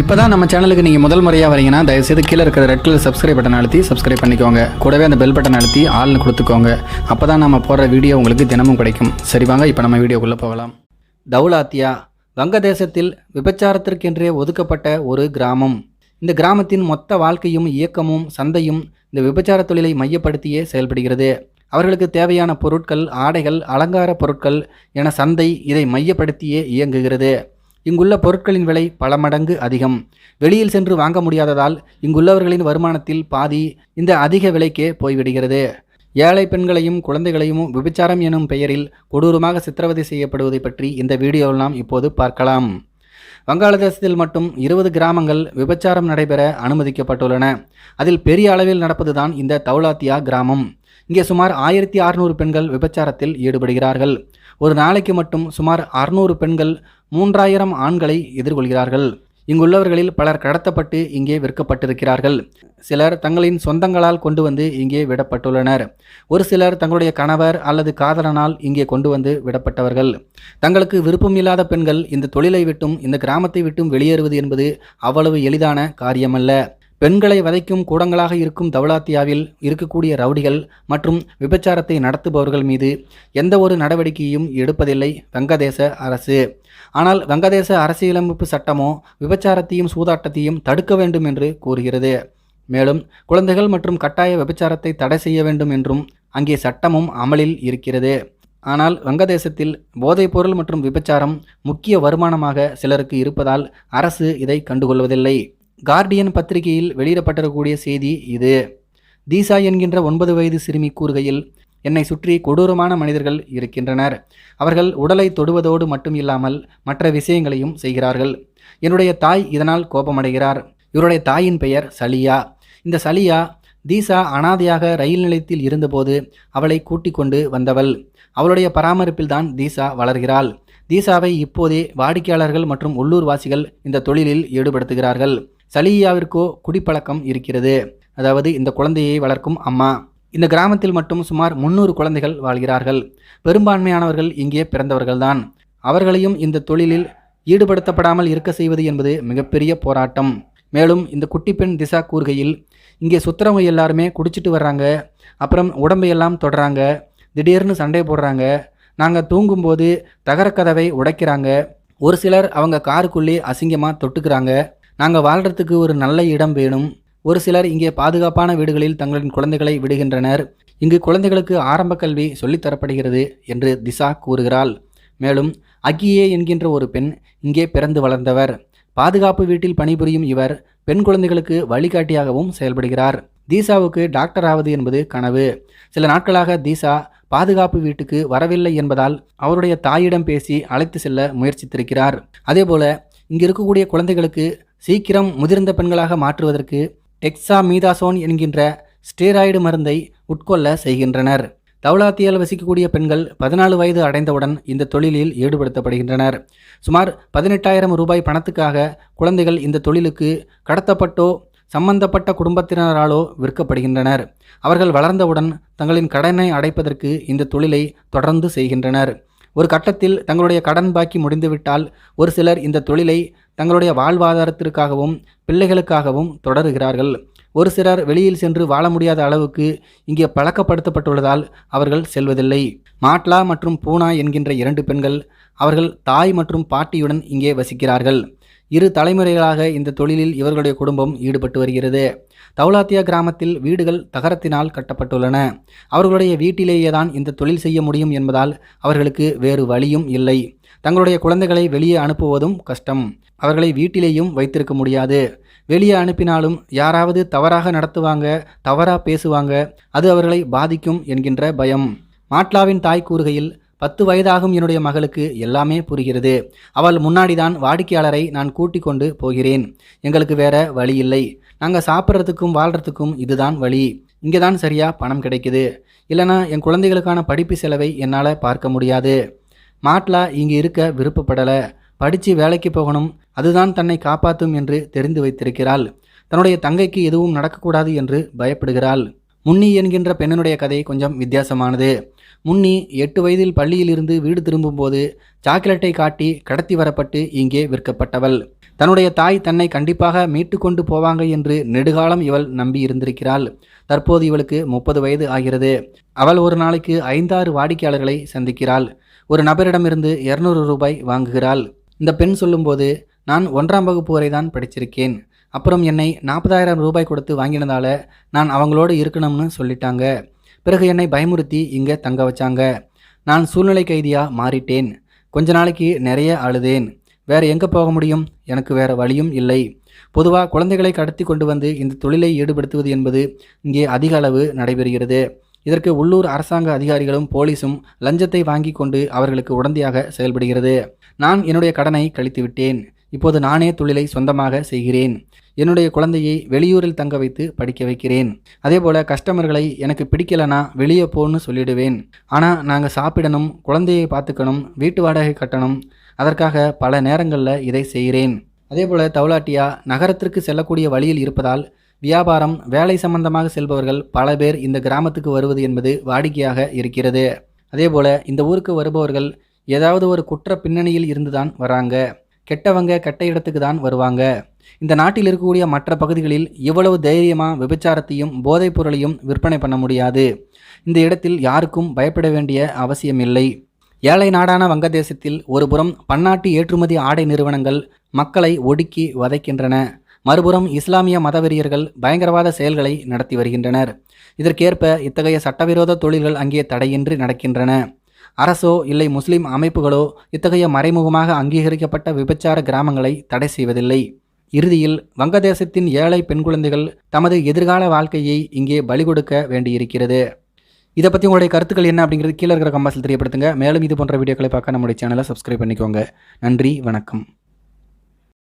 இப்போ தான் நம்ம சேனலுக்கு நீங்கள் முதல் முறையாக வரீங்கன்னா தயவுசெய்து கீழே இருக்கிற ரெட் கலர் சப்ஸ்கிரைப் பட்டன் அழுத்தி சப்ஸ்கிரைப் பண்ணிக்கோங்க. கூடவே அந்த பெல் பட்டன் அழுத்தி ஆள்னு கொடுத்துக்கோங்க. அப்போ தான் நம்ம போடுற வீடியோ உங்களுக்கு தினமும் கிடைக்கும். சரி வாங்க இப்போ நம்ம வீடியோக்குள்ளே போகலாம். தௌலாத்தியா வங்கதேசத்தில் விபச்சாரத்திற்கென்றே ஒதுக்கப்பட்ட ஒரு கிராமம். இந்த கிராமத்தின் மொத்த வாழ்க்கையும் இயக்கமும் சந்தையும் இந்த விபச்சார தொழிலை மையப்படுத்தியே செயல்படுகிறது. அவர்களுக்கு தேவையான பொருட்கள் ஆடைகள் அலங்கார பொருட்கள் என சந்தை இதை மையப்படுத்தியே இயங்குகிறது. இங்குள்ள பொருட்களின் விலை பல மடங்கு அதிகம். வெளியில் சென்று வாங்க முடியாததால் இங்குள்ளவர்களின் வருமானத்தில் பாதி இந்த அதிக விலைக்கே போய்விடுகிறது. ஏழை பெண்களையும் குழந்தைகளையும் விபச்சாரம் எனும் பெயரில் கொடூரமாக சித்திரவதை செய்யப்படுவதை பற்றி இந்த வீடியோவில் நாம் இப்போது பார்க்கலாம். வங்காளதேசத்தில் மட்டும் இருபது கிராமங்கள் விபச்சாரம் நடைபெற அனுமதிக்கப்பட்டுள்ளன. அதில் பெரிய அளவில் நடப்பதுதான் இந்த தௌலாத்தியா கிராமம். இங்கே சுமார் ஆயிரத்தி அறுநூறு பெண்கள் விபச்சாரத்தில் ஈடுபடுகிறார்கள். ஒரு நாளைக்கு மட்டும் சுமார் அறுநூறு பெண்கள் மூன்றாயிரம் ஆண்களை எதிர்கொள்கிறார்கள். இங்குள்ளவர்களில் பலர் கடத்தப்பட்டு இங்கே விற்கப்பட்டிருக்கிறார்கள். சிலர் தங்களின் சொந்தங்களால் கொண்டு வந்து இங்கே விடப்பட்டுள்ளனர். ஒரு சிலர் தங்களுடைய கணவர் அல்லது காதலனால் இங்கே கொண்டு வந்து விடப்பட்டவர்கள். தங்களுக்கு விருப்பமில்லாத பெண்கள் இந்த தொழிலை விட்டும் இந்த கிராமத்தை விட்டும் வெளியேறுவது என்பது அவ்வளவு எளிதான காரியமல்ல. பெண்களை வதைக்கும் கூடங்களாக இருக்கும் தவலாத்தியாவில் இருக்கக்கூடிய ரவுடிகள் மற்றும் விபச்சாரத்தை நடத்துபவர்கள் மீது எந்த ஒரு நடவடிக்கையும் எடுப்பதில்லை வங்கதேச அரசு. ஆனால் வங்கதேச அரசியலமைப்பு சட்டமோ விபச்சாரத்தையும் சூதாட்டத்தையும் தடுக்க வேண்டும் என்று கூறுகிறது. மேலும் குழந்தைகள் மற்றும் கட்டாய விபச்சாரத்தை தடை செய்ய வேண்டும் என்றும் அங்கே சட்டமும் அமலில் இருக்கிறது. ஆனால் வங்கதேசத்தில் போதைப்பொருள் மற்றும் விபச்சாரம் முக்கிய வருமானமாக சிலருக்கு இருப்பதால் அரசு இதை கண்டுகொள்வதில்லை. கார்டியன் பத்திரிகையில் வெளியிடப்பட்டிருக்கக்கூடிய செய்தி இது. தீசா என்கின்ற ஒன்பது வயது சிறுமி கூறுகையில் என்னை சுற்றி கொடூரமான மனிதர்கள் இருக்கின்றனர். அவர்கள் உடலை தொடுவதோடு மட்டும் இல்லாமல் மற்ற விஷயங்களையும் செய்கிறார்கள். என்னுடைய தாய் இதனால் கோபமடைகிறார். இவருடைய தாயின் பெயர் சலியா. இந்த சலியா தீசா அனாதையாக ரயில் நிலையத்தில் இருந்தபோது அவளை கூட்டிக் கொண்டு வந்தவள். அவளுடைய பராமரிப்பில்தான் தீசா வளர்கிறாள். தீசாவை இப்போதே வாடிக்கையாளர்கள் மற்றும் உள்ளூர்வாசிகள் இந்த தொழிலில் ஈடுபடுத்துகிறார்கள். சலியாவிற்கோ குடிப்பழக்கம் இருக்கிறது. அதாவது இந்த குழந்தையை வளர்க்கும் அம்மா. இந்த கிராமத்தில் மட்டும் சுமார் முன்னூறு குழந்தைகள் வாழ்கிறார்கள். பெரும்பான்மையானவர்கள் இங்கே பிறந்தவர்கள்தான். அவர்களையும் இந்த தொழிலில் ஈடுபடுத்தப்படாமல் இருக்க செய்வது என்பது மிகப்பெரிய போராட்டம். மேலும் இந்த குட்டி பெண் திசா கூறுகையில் இங்கே சுத்துறவங்க எல்லாருமே குடிச்சிட்டு வர்றாங்க. அப்புறம் உடம்பையெல்லாம் தொடுறாங்க. திடீர்னு சண்டை போடுறாங்க. நாங்கள் தூங்கும்போது தகரக்கதவை உடைக்கிறாங்க. ஒரு சிலர் அவங்க காருக்குள்ளே அசிங்கமாக தொட்டுக்கிறாங்க. நாங்கள் வாழ்கிறதுக்கு ஒரு நல்ல இடம் வேணும். ஒரு சிலர் இங்கே பாதுகாப்பான வீடுகளில் தங்களின் குழந்தைகளை விடுகின்றனர். இங்கு குழந்தைகளுக்கு ஆரம்ப கல்வி சொல்லித்தரப்படுகிறது என்று திசா கூறுகிறாள். மேலும் அக்கியே என்கின்ற ஒரு பெண் இங்கே பிறந்து வளர்ந்தவர். பாதுகாப்பு வீட்டில் பணிபுரியும் இவர் பெண் குழந்தைகளுக்கு வழிகாட்டியாகவும் செயல்படுகிறார். தீசாவுக்கு டாக்டர் ஆவது என்பது கனவு. சில நாட்களாக தீசா பாதுகாப்பு வீட்டுக்கு வரவில்லை என்பதால் அவருடைய தாயிடம் பேசி அழைத்து செல்ல முயற்சித்திருக்கிறார். அதேபோல இங்கு இருக்கக்கூடிய குழந்தைகளுக்கு சீக்கிரம் முதிர்ந்த பெண்களாக மாற்றுவதற்கு டெக்ஸா மீதாசோன் என்கின்ற ஸ்டீராய்டு மருந்தை உட்கொள்ள செய்கின்றனர். தௌலாத்தியால் வசிக்கக்கூடிய பெண்கள் பதினாலு வயது அடைந்தவுடன் இந்த தொழிலில் ஈடுபடுத்தப்படுகின்றனர். சுமார் பதினெட்டாயிரம் ரூபாய் பணத்துக்காக குழந்தைகள் இந்த தொழிலுக்கு கடத்தப்பட்டோ சம்பந்தப்பட்ட குடும்பத்தினராலோ விற்கப்படுகின்றனர். அவர்கள் வளர்ந்தவுடன் தங்களின் கடனை அடைப்பதற்கு இந்த தொழிலை தொடர்ந்து செய்கின்றனர். ஒரு கட்டத்தில் தங்களுடைய கடன் பாக்கி முடிந்துவிட்டால் ஒரு சிலர் இந்த தொழிலை தங்களுடைய வாழ்வாதாரத்திற்காகவும் பிள்ளைகளுக்காகவும் தொடருகிறார்கள். ஒரு சிலர் வெளியில் சென்று வாழ முடியாத அளவுக்கு இங்கே பழக்கப்படுத்தப்பட்டுள்ளதால் அவர்கள் செல்வதில்லை. மாட்லா மற்றும் பூனா என்கின்ற இரண்டு பெண்கள் அவர்கள் தாய் மற்றும் பாட்டியுடன் இங்கே வசிக்கிறார்கள். இரு தலைமுறைகளாக இந்த தொழிலில் இவர்களுடைய குடும்பம் ஈடுபட்டு வருகிறது. தௌலாத்தியா கிராமத்தில் வீடுகள் தகரத்தினால் கட்டப்பட்டுள்ளன. அவர்களுடைய வீட்டிலேயே தான் இந்த தொழில் செய்ய முடியும் என்பதால் அவர்களுக்கு வேறு வழியும் இல்லை. தங்களுடைய குழந்தைகளை வெளியே அனுப்புவதும் கஷ்டம். அவர்களை வீட்டிலேயும் வைத்திருக்க முடியாது. வெளியே அனுப்பினாலும் யாராவது தவறாக நடத்துவாங்க தவறாக பேசுவாங்க அது அவர்களை பாதிக்கும் என்கின்ற பயம். மாட்லாவின் தாய் கூறுகையில் பத்து வயதாகும் என்னுடைய மகளுக்கு எல்லாமே புரிகிறது. அவள் முன்னாடிதான் வாடிக்கையாளரை நான் கூட்டிக் கொண்டு போகிறேன். எங்களுக்கு வேற வழி இல்லை. நாங்கள் சாப்பிட்றதுக்கும் வாழ்கிறதுக்கும் இதுதான் வழி. இங்கே தான் சரியாக பணம் கிடைக்குது. இல்லைனா என் குழந்தைகளுக்கான படிப்பு செலவை என்னால் பார்க்க முடியாது. மாட்லா இங்கே இருக்க விருப்பப்படலை. படித்து வேலைக்கு போகணும். அதுதான் தன்னை காப்பாற்றும் என்று தெரிந்து வைத்திருக்கிறாள். தன்னுடைய தங்கைக்கு எதுவும் நடக்கக்கூடாது என்று பயப்படுகிறாள். முன்னி என்கின்ற பெண்ணினுடைய கதை கொஞ்சம் வித்தியாசமானது. முன்னி எட்டு வயதில் பள்ளியிலிருந்து வீடு திரும்பும்போது சாக்லேட்டை காட்டி கடத்தி வரப்பட்டு இங்கே விற்கப்பட்டவள். தன்னுடைய தாய் தன்னை கண்டிப்பாக மீட்டு கொண்டு போவாங்க என்று நெடுகாலம் இவள் நம்பி இருந்திருக்கிறாள். தற்போது இவளுக்கு முப்பது வயது ஆகிறது. அவள் ஒரு நாளைக்கு ஐந்தாறு வாடிக்கையாளர்களை சந்திக்கிறாள். ஒரு நபரிடமிருந்து இருநூறு ரூபாய் வாங்குகிறாள். இந்த பெண் சொல்லும்போது நான் ஒன்றாம் வகுப்பு வரை தான் படிச்சிருக்கேன். அப்புறம் என்னை நாற்பதாயிரம் ரூபாய் கொடுத்து வாங்கினதால நான் அவங்களோடு இருக்கணும்னு சொல்லிட்டாங்க. பிறகு என்னை பயமுறுத்தி இங்கே தங்க வச்சாங்க. நான் சூழ்நிலை கைதியாக மாறிட்டேன். கொஞ்ச நாளைக்கு நிறைய அழுதேன். வேற எங்கே போக முடியும்? எனக்கு வேற வழியும் இல்லை. பொதுவாக குழந்தைகளை கடத்தி கொண்டு வந்து இந்த தொழிலை ஈடுபடுத்துவது என்பது இங்கே அதிக அளவு நடைபெறுகிறது. இதற்கு உள்ளூர் அரசாங்க அதிகாரிகளும் போலீஸும் லஞ்சத்தை வாங்கி கொண்டு அவர்களுக்கு உடந்தையாக செயல்படுகிறது. நான் என்னுடைய கடனை கழித்து விட்டேன் இப்போது நானே தொழிலை சொந்தமாக செய்கிறேன். என்னுடைய குழந்தையை வெளியூரில் தங்க வைத்து படிக்க வைக்கிறேன். அதே போல் கஸ்டமர்களை எனக்கு பிடிக்கலனா வெளியே போன்னு சொல்லிடுவேன். ஆனால் நாங்கள் சாப்பிடணும் குழந்தையை பார்த்துக்கணும் வீட்டு வாடகை கட்டணும் அதற்காக பல நேரங்களில் இதை செய்கிறேன். அதே போல் தௌலாட்டியா நகரத்திற்கு செல்லக்கூடிய வழியில் இருப்பதால் வியாபாரம் வேலை சம்பந்தமாக செல்பவர்கள் பல பேர் இந்த கிராமத்துக்கு வருவது என்பது வாடிக்கையாக இருக்கிறது. அதே போல் இந்த ஊருக்கு வருபவர்கள் ஏதாவது ஒரு குற்ற பின்னணியில் இருந்துதான் வராங்க. கெட்டவங்க கெட்ட இடத்துக்கு தான் வருவாங்க. இந்த நாட்டில் இருக்கக்கூடிய மற்ற பகுதிகளில் இவ்வளவு தைரியமாக விபச்சாரத்தையும் போதைப் பொருளையும் விற்பனை பண்ண முடியாது. இந்த இடத்தில் யாருக்கும் பயப்பட வேண்டிய அவசியமில்லை ஏழை நாடான வங்கதேசத்தில் ஒருபுறம் பன்னாட்டு ஏற்றுமதி ஆடை நிறுவனங்கள் மக்களை ஒடுக்கி வதைக்கின்றன. மறுபுறம் இஸ்லாமிய மதவெறியர்கள் பயங்கரவாத செயல்களை நடத்தி வருகின்றனர். இதற்கேற்ப இத்தகைய சட்டவிரோத தொழில்கள் அங்கே தடையின்றி நடக்கின்றன. அரசோ இல்லை முஸ்லிம் அமைப்புகளோ இத்தகைய மறைமுகமாக அங்கீகரிக்கப்பட்ட விபச்சார கிராமங்களை தடை செய்வதில்லை. இறுதியில் வங்கதேசத்தின் ஏழை பெண் குழந்தைகள் தமது எதிர்கால வாழ்க்கையை இங்கே பலி கொடுக்க வேண்டியிருக்கிறது. இதை பற்றி உங்களுடைய கருத்துக்கள் என்ன அப்படிங்கிறது கீழே இருக்கிற கம்பாஸில் தெரியப்படுத்துங்க. மேலும் இது போன்ற வீடியோக்களை பார்க்க நம்முடைய சேனலை சப்ஸ்கிரைப் பண்ணிக்கோங்க. நன்றி வணக்கம்.